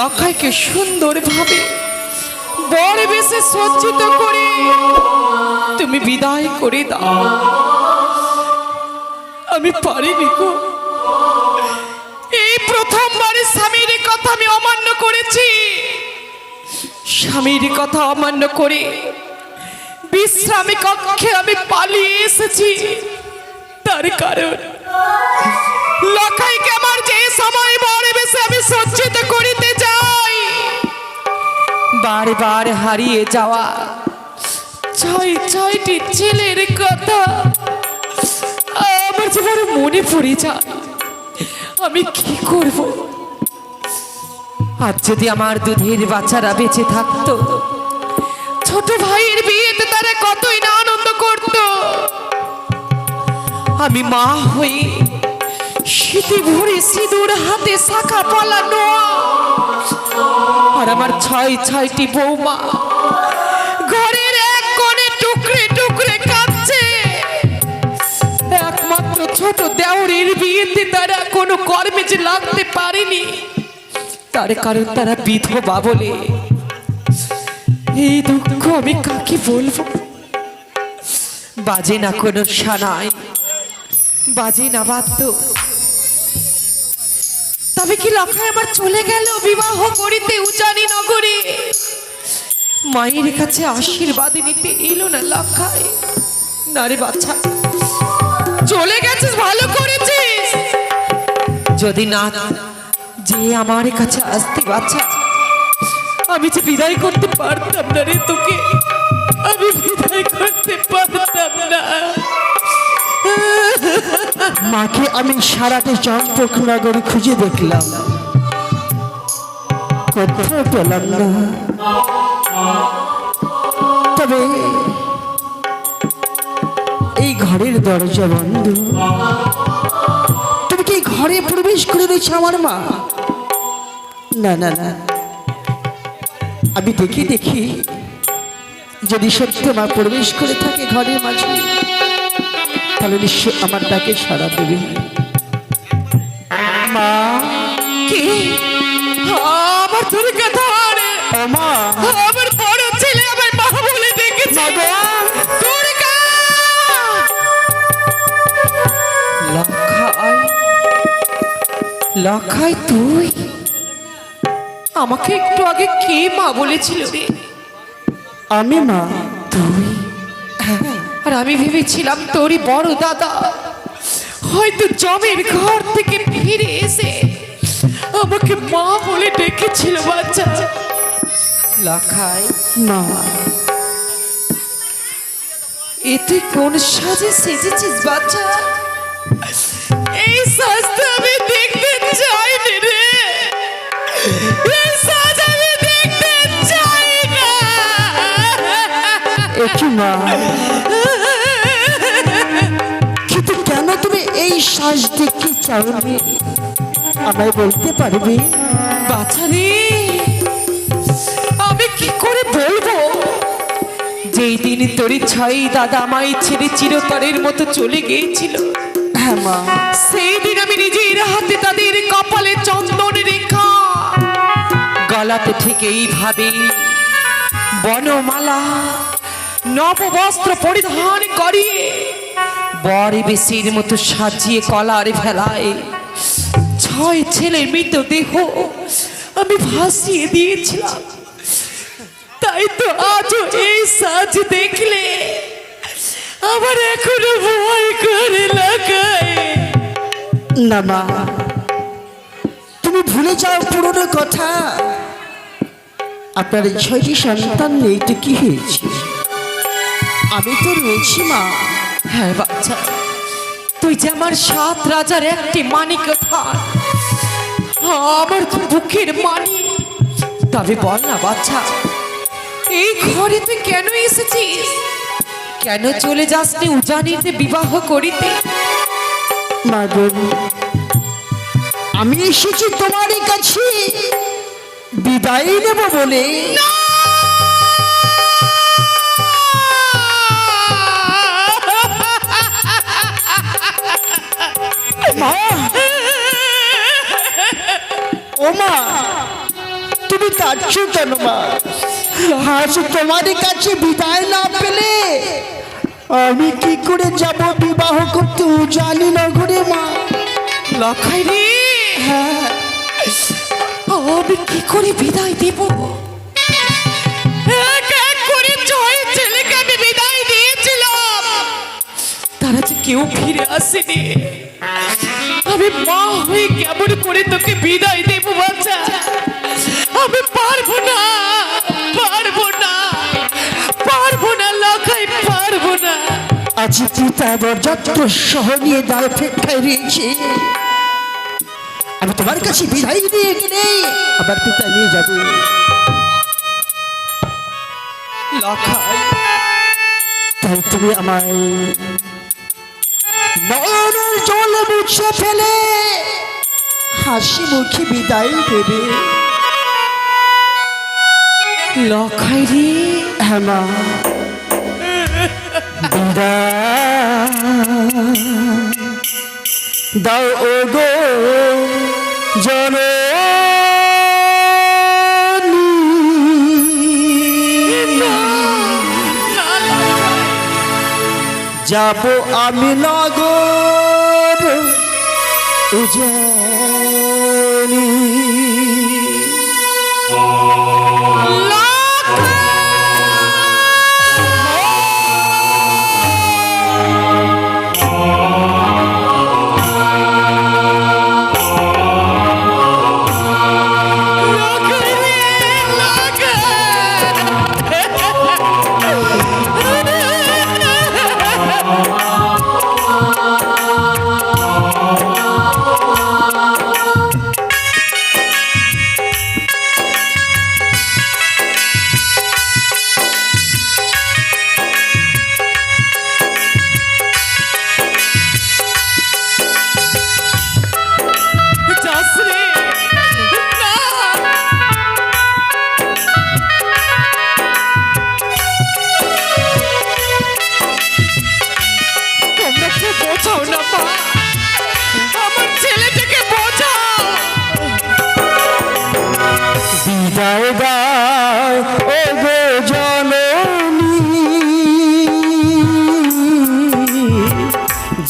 লখাইকে সুন্দরভাবে বর বেশে সজ্জিত করে তুমি বিদায় করে দাও। আমি পারিনি গো। এই প্রথমবারে স্বামীর কথা আমি অমান্য করেছি। স্বামীর কথা অমান্য করে বিশ্রামী কক্ষে আমি পালিয়ে এসেছি। তার কারণ বারবার হারিয়ে যাওয়া। ছয়, ছয়টি ছেলের কথা আমার যে বড় মনে পড়ে যায়। আমি কি করব? আজ যদি আমার দুধের বাচ্চারা বেঁচে থাকতো, ছোট ভাইয়ের বিয়েতে তারা কতই না আনন্দ করত। আমি মা হয়ে শীতে ভরে সিঁদুর হাতে শাখা পালানো। আর আমার ছয় ছয়টি বৌমা। ঘরের এক কোণে টুকরে টুকরে কাঁদছে একমাত্র ছোট বিয়েতে তারা কোনো কর্মে যে লাগতে পারেনি। তার কারণ তারা বিধবা বলে। এই দুঃখ আমি কাকে বলব? বাজে না কোনো সানাই। বাজে না বাদ্য। তবে কি লখায় আমার চলে গেল বিবাহ করিতে উজানি নগরে? মায়ের কাছে আশীর্বাদ নিতে এলো না লখায় না রে বাচ্চা চলে গেছিস, ভালো করেছিস। যদি না, যে আমার কাছে আসতে বাচ্চা আমি যে বিদায় করতে পারতাম না রে তোকে, আমি বিদায় করতে পারতাম না। মাকে আমি সারাটা চম্পক নগরে খুঁজে দেখলাম। কোথাও পেলাম না। তবে এই ঘরের দরজা বন্ধ। তুমি কি ঘরে প্রবেশ করে রয়েছে আমার মা? না না না। আমি দেখি দেখি যদি সত্য মা প্রবেশ করে থাকে ঘরের মাঝে তাহলে নিশ্চয় আমার ডাকে সারা দেবে। মা কি? আমার তোর কথা মা। আমার বড় ছেলে আমার মা বলে ডেকেছে দুর্গা লক্ষাই লক্ষাই তুই? আমাকে একটু আগে কে মা বলেছিল রে? আমি মা তুই? আর আমি ভেবেছিলাম তোরই বড় দাদা। হয়তো জমের ঘর থেকে ফিরে এসে আমাকে মা বলে ডেকেছিল বাচ্চা। লাখাই। মা এ তুই কোন সাজে সেজেছিস বাচ্চা? এই সাজটা আমি দেখতে চাই না রে। এই সাজ আমি দেখতে চাই না। একই মা শ্বাস দেখতে চাওনি আমায় বলতে পারবে? বাছারে আমি কি করে বলব? যেই দিন তোর ছয় দাদা আমায় ছেড়ে চিরতরের মতো চলে গিয়েছিল হ্যাঁ মা। সেই দিন আমি নিজের হাতে তাদের কপালে চন্দন রেখা গলাতে ঠিক এইভাবে বনমালা নববস্ত্র পরিধান করিয়ে বরে বেশির মতো সাজিয়ে কলার ফেলায় ছয় ছেলের মৃতদেহ আমি ভাসিয়ে দিয়েছিলাম। তাই তো আজও এই সাজ দেখলে আমার এখনও ভয় করে না মা, তুমি ভুলে যাও পুরনো কথা। আপনার ছয়টি সন্তান নেই তো কি হয়েছে? আমি তো রয়েছি মা। হ্যাঁ বাচ্চা তুই যে আমার সাত রাজার একটি মানিক আমার তো বুকের মানি। তবে বল না বাচ্চা এই ঘরে তুই কেন এসেছিস? কেন চলে যাসনি উজানিতে বিবাহ করিতে? মা আমি এসেছি তোমারই কাছে। বিদায় নেব বলে। মা। ও মা কাটছো কেন মা? আজ তোমার কাছে বিদায় না পেলে আমি কি করে যাব বিবাহ করতে জানি না ঘুরে মা। লখাই রে হ্যাঁ আমি কি করে বিদায় দেব? তারা যে কেউ ফিরে আসেনি। আমি মা হয়ে কেমন করে তোকে বিদায় দেব বাচ্চা? আমি পারব না পারব না পারব না লখাই পারব না। আজ পিতা বরযাত্র সহ নিয়ে দায় অপেক্ষায় রয়েছে। আমি তোমার কাছে বিদায় দিয়ে গেলে আবার পিতা নিয়ে যাবে। লখাই তাই তুমি আমায় নয়নের জল মুছে ফেলে। হাসি মুখে বিদায় দেবে। লখাই রে হ্যাঁ দাও ও গো জন যাব আমি নগর উজানি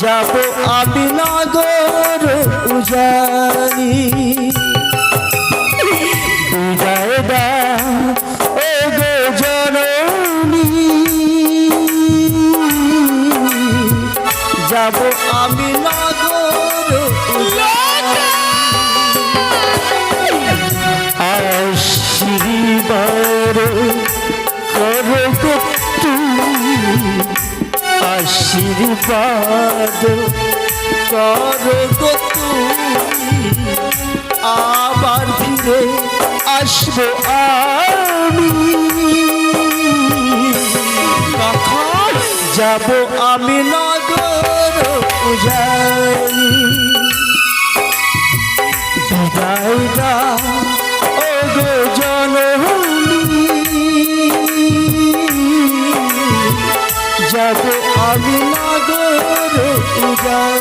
যাব আমি নগর উজানি। আশীর্বাদ করো গো তুমি। আবার ফিরে আসব আমি। যাব আমি নগর উজানি উজানি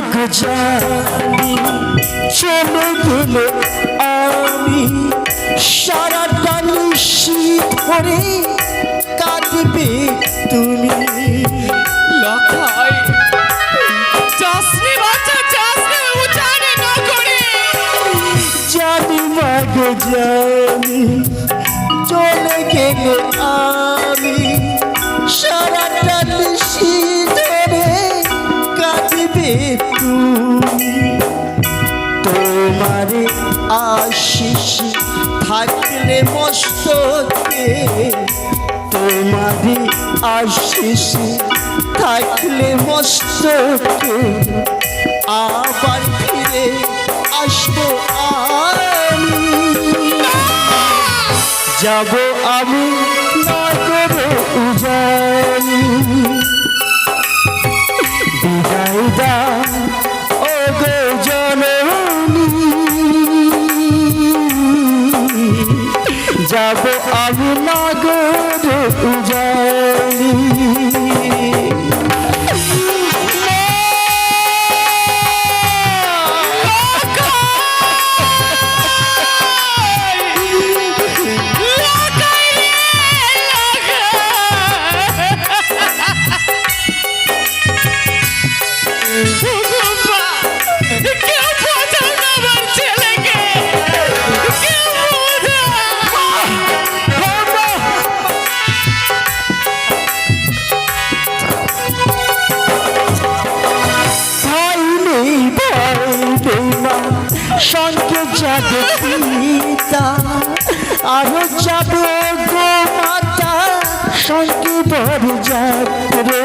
জানি জানি চলে গেলে আমি সারাটা নিশীত ভরে কাটবে তুমি। করে। জানি মাগ জানি চলে গেলে আমি আশিস থাকলে মস্তকে তোমারি আশিস থাকলে মস্তকে, আবার ফিরে আসব আমি। যাব আমি না করে উজা সংকেত অভিজাত রে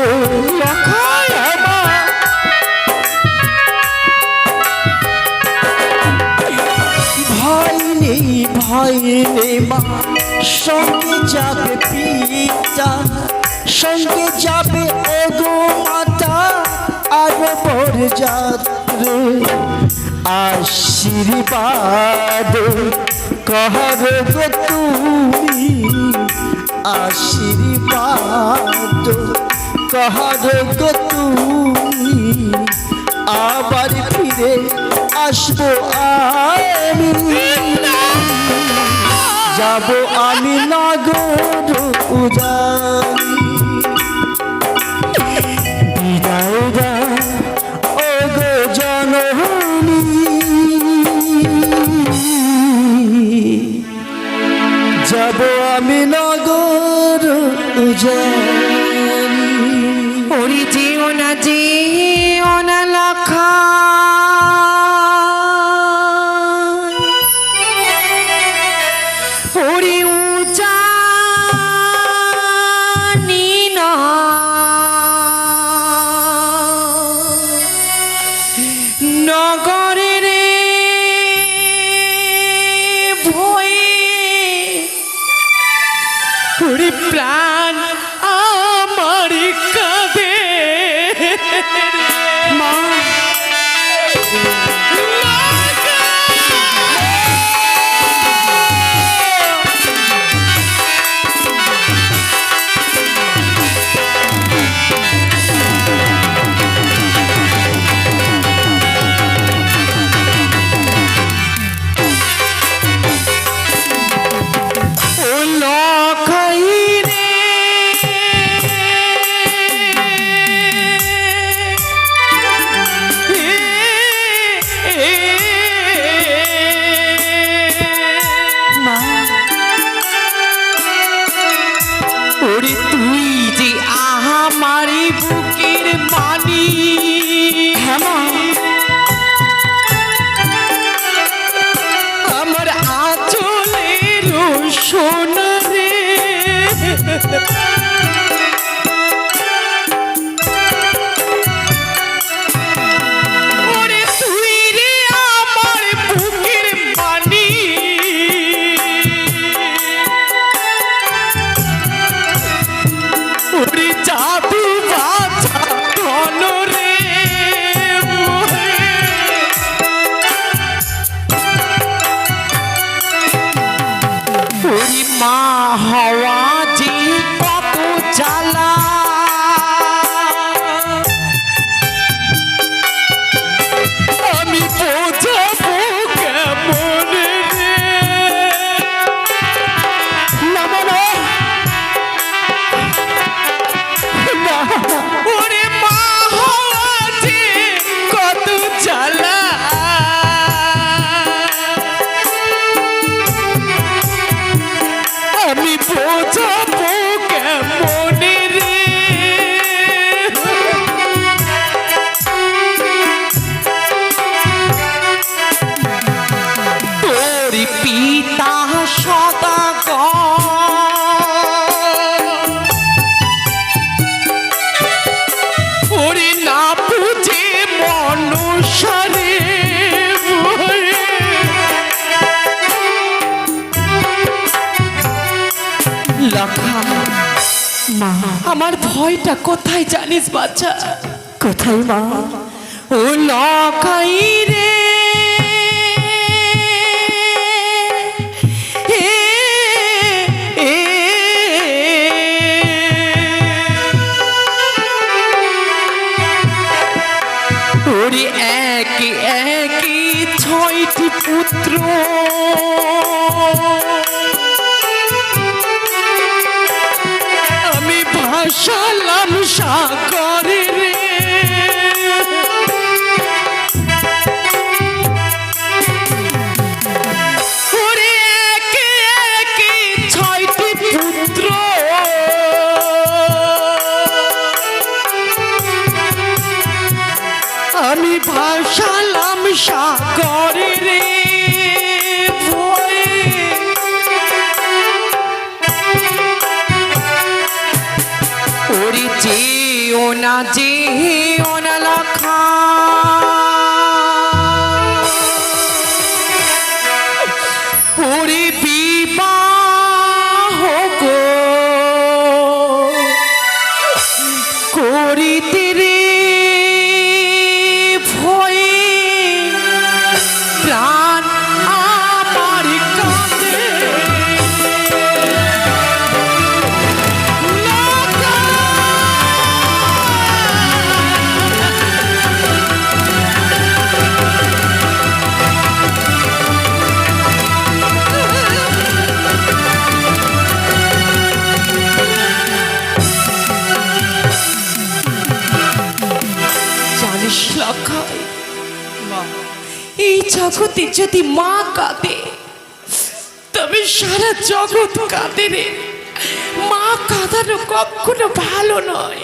ভয় নেই ভয় মা সঙ্গে যাবে পিতা সঙ্গে যাবে এগো মাতা আর বর যাত রে আশীর্বাদ, কহর তুমি। আশীর্বাদ। কাহার তুমি আবার ফিরে আসব আমি। যাব আমি নাগর পূজা tujhe আমার ভয়টা কোথায় জানিস বাচ্চা কোথায় মা? ও লখাই 大哥。ওনা যে জগতে যদি মা কাঁদে তবে সারা জগৎ কাঁদে রে। মা কাঁদানো কখনো ভালো নয়।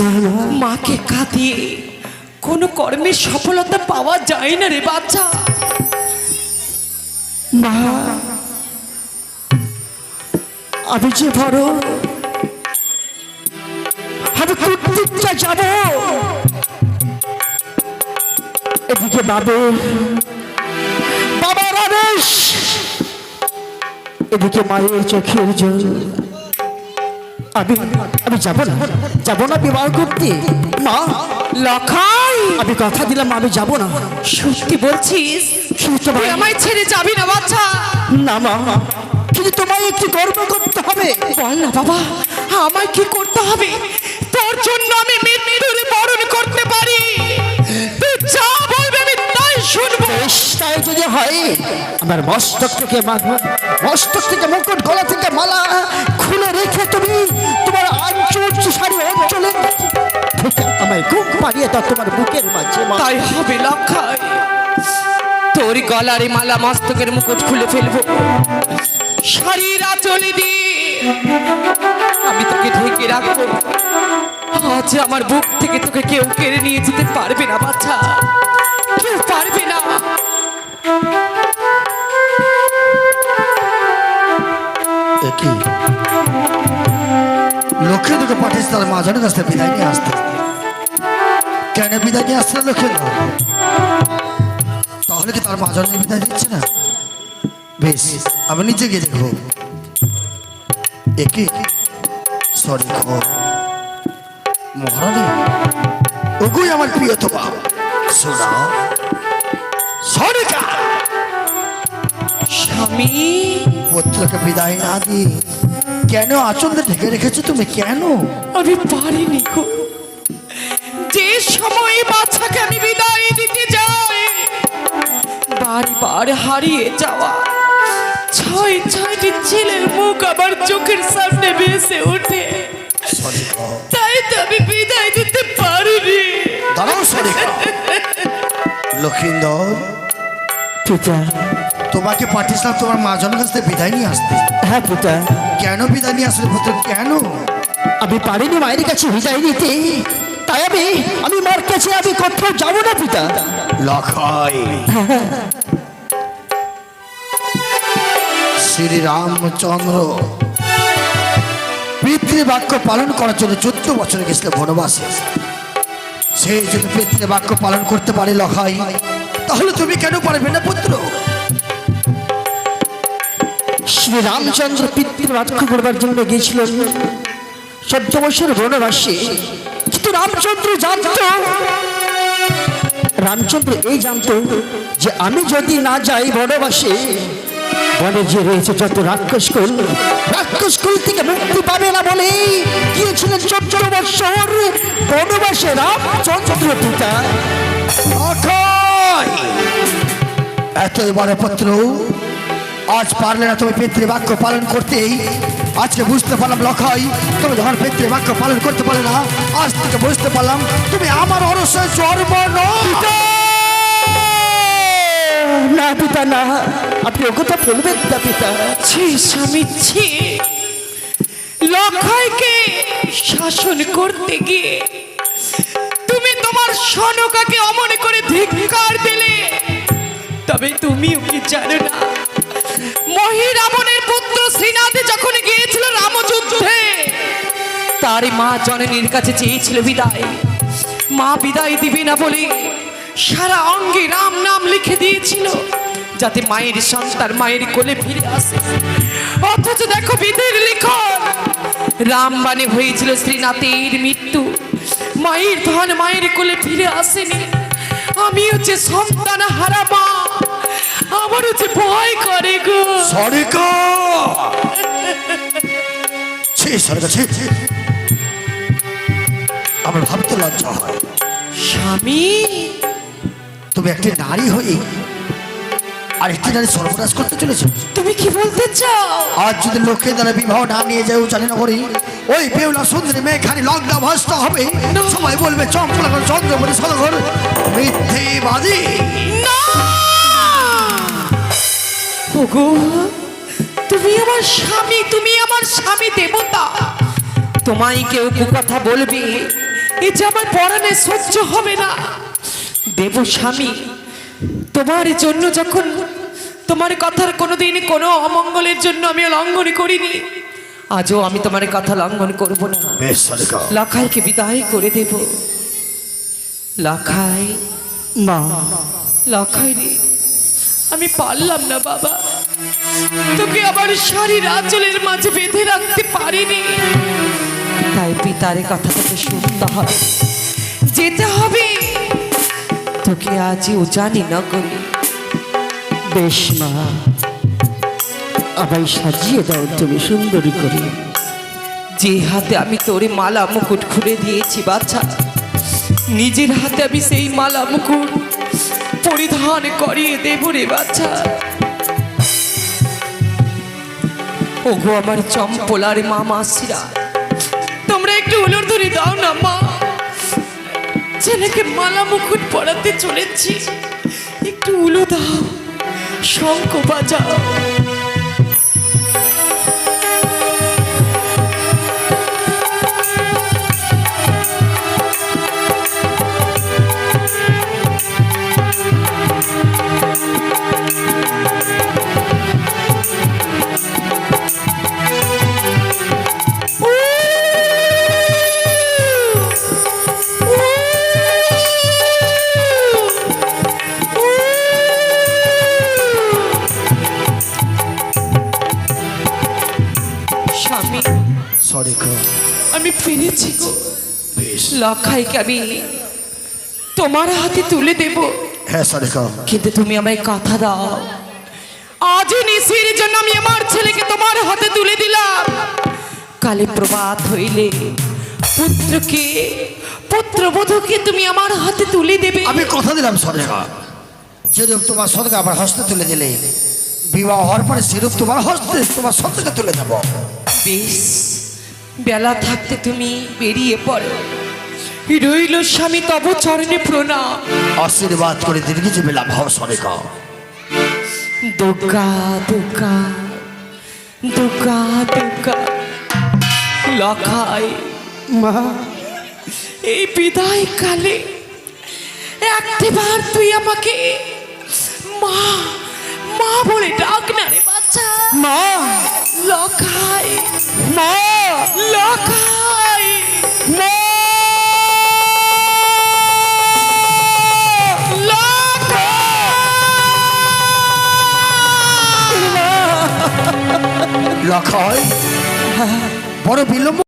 মা মাকে কাঁদিয়ে কোনো কর্মের সফলতা পাওয়া যায় না রে বাচ্চা। মা আমি যে বড় আমি কুর্তিকটা যাব এদিকে বাবে এদিকে মায়ের চোখের জল। আমি আমি যাব না যাব না বিবাহ করতে। মা লখাই। আমি কথা দিলাম আমি যাব না। সত্যি বলছিস? তুই আমায় ছেড়ে যাবি না বাচ্চা। না মা। কিন্তু তোমায় একটু গর্ব করতে হবে। বল না বাবা। আমায় কি করতে হবে? তোর জন্য আমি যদি হয়? আমার মস্তক থেকে মস্তক থেকে মুকুট, গলা থেকে মালা খুলে রেখে তুমি তোমার আঞ্চল শাড়ি অঞ্চলে আমায় খুব পারিয়ে দাও তোমার বুকের মাঝে। তাই হবে লক্ষায়। তোর গলারে মালা মস্তকের মুকুট খুলে ফেলব। শাড়ির আঁচলে দিয়ে আমি তোকে ঢেকে রাখব। আজ আমার বুক থেকে তোকে কেউ কেড়ে নিয়ে যেতে পারবে না বাচ্চা কেউ পারবে না। কি? লক্ষ্যে দুটো পাঠিয়েছে তার মাঝানের কাছ থেকে বিদায় নিয়ে আসতে। কেন বিদায় নিয়ে আসছে না লক্ষ্যে তাহলে কি তার মাঝানে বিদায় দিচ্ছে না? বেশ, আমি নিচে গিয়ে একে সরি মহারানী? ওগুই আমার প্রিয় তোমা শোনাও সরিকা স্বামী পুত্রকে বিদায় না দিয়ে কেন আচন্দে ঢেকে রেখেছো তুমি? কেন? আমি পারিনি গো। যে সময় বাচ্চাকে আমি বিদায় দিতে যাই বারবার হারিয়ে যাওয়া ছয় ছয়টি ছেলের মুখ আমার চোখের সামনে ভেসে ওঠে। তাই তো আমি বিদায় দিতে পারিনি। লক্ষিন্দর পিতা তোমাকে পাঠিয়েছিলাম তোমার মাঝনের কাছ থেকে বিদায় নিয়ে আসতে। হ্যাঁ পিতা। কেন বিদায় নিয়ে আসলে পুত্র কেন? আমি পারিনি মায়ের কাছে বিদায় নিতে। তাই আমি আমি মার কাছে আমি কোথাও যাব না পিতা। শ্রী রামচন্দ্র পিতৃবাক্য পালন করার জন্য চোদ্দ বছর গেছিল বনবাসে সেই যদি পিতৃবাক্য পালন করতে পারে লখাই তাহলে তুমি কেন পারবে না পুত্র? শ্রী রামচন্দ্র পিতৃরাজ্য করবার জন্য গিয়েছিলেন। চোদ্দ বছর বনবাসে। কিন্তু রামচন্দ্র জানত, রামচন্দ্র এই জানত যে আমি যদি না যাই বনবাসে, বনে যে রয়েছে যত রাক্ষস কুল রাক্ষস কুল থেকে মুক্তি পাবে না বলে গিয়েছিলেন চোদ্দ বছর বনবাসে রামচন্দ্র পিতা। এতই বড় পুত্র আজ পারলে না তুমি পিতৃবাক্য পালন করতেই। আজকে বুঝতে পারলাম লক্ষয় তুমি যখন পিতৃবাক্য পালন করতে পারলে না আজ থেকে বুঝতে পারলাম তুমি আমার অরসের জন্ম। না পিতা না আপনি ও কথা বলবেন না পিতা। ছি স্বামী ছি। লক্ষয়কে শাসন করতে গিয়ে। তুমি তোমার সনকাকে অমন করে ধিক্কার দিলে। তবে তুমিও কি জানো না মহিরাবণের পুত্র শ্রীনাথ যখন গিয়েছিল রামযুদ্ধে, তার মা জননীর কাছে চেয়েছিল বিদায়। মা বিদায় না বলে সারা অঙ্গে রাম নাম লিখে দিয়েছিল, যাতে মায়ের সন্তান মায়ের কোলে ফিরে আসে। অথচ দেখো বিধের লিখন, রামবাণে হয়েছিল শ্রীনাথের মৃত্যু। মায়ের ধন মায়ের কোলে ফিরে আসেনি। আমি হচ্ছে সন্তান হারা মা আমার হচ্ছে ভয় করে গো। সরিকা ছি সরিকা ছি ছি। আমার ভাবতে লজ্জা হয়। স্বামী। তুমি একটি নারী হয়ে আর একটি নারী সর্বনাশ করতে চলেছো? তুমি কি বলতে চাও? আজ যদি লোকে দ্বারা বিবাহ না নিয়ে যায় জানি না করি। ওই বেউলা সুন্দরী মেয়েখানি লগ্ন ভস্ত হবে। সবাই বলবে চম্পলাগর চন্দ্রমণি সদগর মিথ্যেবাদী। ওগো তুমি আমার স্বামী তুমি আমার স্বামী দেবতা। তোমায় কেউ কথা বলবে এ যে আমার পরাণে সহ্য হবে না। দেব স্বামী তোমার জন্য যখন তোমার কথার কোনোদিন কোনো অমঙ্গলের জন্য আমি লঙ্ঘন করিনি আজও আমি তোমার কথা লঙ্ঘন করব না। লাখাইকে বিদায় করে দেব। লাখাই মা লাখাই রে। আমি পারলাম না, বাবা। তোকে আবার সারি রাজলের মাঝে বেঁধে রাখতে পারিনি। তাই পিতারে কথা তোকে শুনতে হবে। যেতে হবে। তোকে আজই ও জানি না করি বেশ, মা। আমায় সাজিয়ে দাও তুমি সুন্দরী করে। যে হাতে আমি তোরে মালা মুকুট খুলে দিয়েছি বাচ্চা নিজের হাতে আমি সেই মালা মুকুট পরিধান করিয়ে দেব রে বাচ্চা ওগো আমার চম্পলার মা মাসিরা তোমরা একটু উলুর ধরে দাও না মা। ছেলেকে মালা মুকুট পড়াতে চলেছি, একটু উলো দাও, শঙ্খ বাজাও। ফিরেছি গো বেশ আমি তোমার হাতে তুলে দেব। হ্যাঁ কিন্তু তুমি আমায় কথা দাও। আজ নিশির জন্য আমি আমার ছেলেকে তোমার হাতে তুলে দিলাম। কালে প্রভাত হইলে পুত্রকে পুত্রবধূকে তুমি আমার হাতে তুলে দেবে। আমি কথা দিলাম সরিকা যেরূপ তোমার সদকে আমার হস্তে তুলে দিলে বিবাহ হওয়ার পরে সেরূপ তোমার হস্তে তোমার সদকে তুলে দেবো। বেশ। বেলা থাকতে তুমি বেরিয়ে পড়ো। রইল স্বামী তব চরণে প্রণাম। আশীর্বাদ করে দীর্ঘজীবী লাভ হও সরিকা দুর্গা দুর্গা দুর্গা দুর্গা লখাই মা এই বিদায় কালে একটিবার তুই আমাকে মা মা বলে ডাক না। রে বাচ্চা। মা। লখাই। মা। লখাই। মা। লখাই। লক্ষয় বড় বিলম্ব